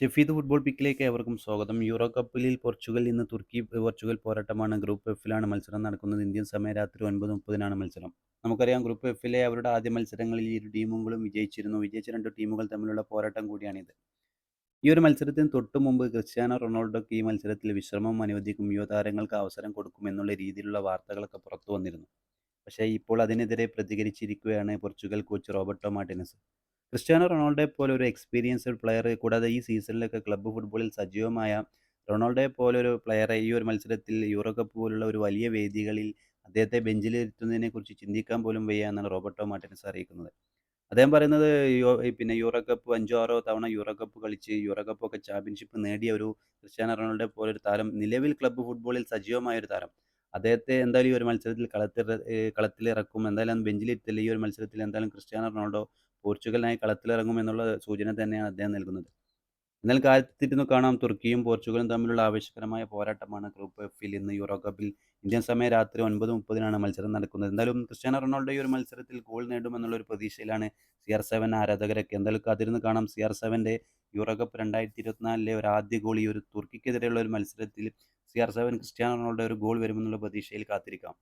Shefeed football പിക്കിലേക്ക് ഏവർക്കും സ്വാഗതം. Euro കപ്പിൽ പോർച്ചുഗൽ ഇന്ന് തുർക്കി പോർച്ചുഗൽ പോരാട്ടമാണ്. ഗ്രൂപ്പ് എഫിലാണ് മത്സരം നടക്കുന്നത്. ഇന്ത്യൻ സമയം രാത്രി ഒൻപത് മുപ്പതിനാണ് മത്സരം. നമുക്കറിയാം ഗ്രൂപ്പ് എഫിലെ അവരുടെ ആദ്യ മത്സരങ്ങളിൽ ഇരു ടീമുകളും വിജയിച്ചിരുന്നു. വിജയിച്ച രണ്ട് ടീമുകൾ തമ്മിലുള്ള പോരാട്ടം കൂടിയാണിത്. ഈ ഒരു മത്സരത്തിന് തൊട്ടു മുമ്പ് ക്രിസ്ത്യാനോ റൊണാൾഡോക്ക് ഈ മത്സരത്തിൽ വിശ്രമം അനുവദിക്കും. യുവതാരങ്ങൾക്ക് അവസരം കൊടുക്കും എന്നുള്ള രീതിയിലുള്ള വാർത്തകളൊക്കെ പുറത്തു വന്നിരുന്നു. പക്ഷേ ഇപ്പോൾ അതിനെതിരെ പ്രതികരിച്ചിരിക്കുകയാണ് Portugal coach Roberto Martinez. Cristiano റൊണാൾഡോയെ പോലെ ഒരു എക്സ്പീരിയൻസ്ഡ് പ്ലെയർ കൂടാതെ ഈ സീസണിലൊക്കെ ക്ലബ്ബ് ഫുട്ബോളിൽ സജീവമായ റൊണാൾഡോയെ ഒരു പ്ലെയറെ ഈ ഒരു മത്സരത്തിൽ യൂറോ കപ്പ് പോലുള്ള ഒരു വലിയ വേദികളിൽ അദ്ദേഹത്തെ ബെഞ്ചിലിരുത്തുന്നതിനെ കുറിച്ച് ചിന്തിക്കാൻ പോലും വയ്യ എന്നാണ് റോബർട്ടോ മാർട്ടിനസ് അറിയിക്കുന്നത്. അദ്ദേഹം പറയുന്നത് പിന്നെ യൂറോ കപ്പ് അഞ്ചോ ആറോ തവണ യൂറോ കപ്പ് കളിച്ച് യൂറോ കപ്പ് ഒക്കെ ചാമ്പ്യൻഷിപ്പ് നേടിയ ഒരു ക്രിസ്ത്യാനോ റൊണാൾഡോ ഒരു താരം നിലവിൽ ക്ലബ്ബ് ഫുട്ബോളിൽ സജീവമായ ഒരു താരം. അദ്ദേഹത്തെ എന്തായാലും ഈ ഒരു മത്സരത്തിൽ കളത്തിൽ കളത്തിലിറക്കും. എന്തായാലും ബെഞ്ചിലിരുത്തില്ല ഈ ഒരു മത്സരത്തിൽ എന്തായാലും ക്രിസ്ത്യാനോ റൊണാൾഡോ പോർച്ചുഗലിനായി കളത്തിലിറങ്ങും എന്നുള്ള സൂചന തന്നെയാണ് അദ്ദേഹം നൽകുന്നത്. എന്നാൽ കാത്തിരുന്നു കാണാം തുർക്കിയും പോർച്ചുഗലും തമ്മിലുള്ള ആവേശകരമായ പോരാട്ടമാണ് ഗ്രൂപ്പ് എഫിൽ ഇന്ന് യൂറോ കപ്പിൽ ഇന്ത്യൻ സമയം രാത്രി ഒൻപത് മുപ്പതിനാണ് മത്സരം നടക്കുന്നത്. എന്തായാലും ക്രിസ്ത്യാനോ റൊണാൾഡോ ഈ ഒരു മത്സരത്തിൽ ഗോൾ നേടുമെന്നുള്ള ഒരു പ്രതീക്ഷയിലാണ് സി ആർ സെവൻ ആരാധകരൊക്കെ. എന്തായാലും കാത്തിരുന്ന് കാണാം സി ആർ സെവന്റെ യൂറോ കപ്പ് രണ്ടായിരത്തി ഇരുപത്തിനാലിലെ ഒരു ആദ്യ ഗോൾ ഈ ഒരു തുർക്കിക്കെതിരെയുള്ള ഒരു മത്സരത്തിൽ C R seven Cristiano Ronaldo ഒരു ഗോൾ വരുമെന്നുള്ള പ്രതീക്ഷയിൽ കാത്തിരിക്കാം.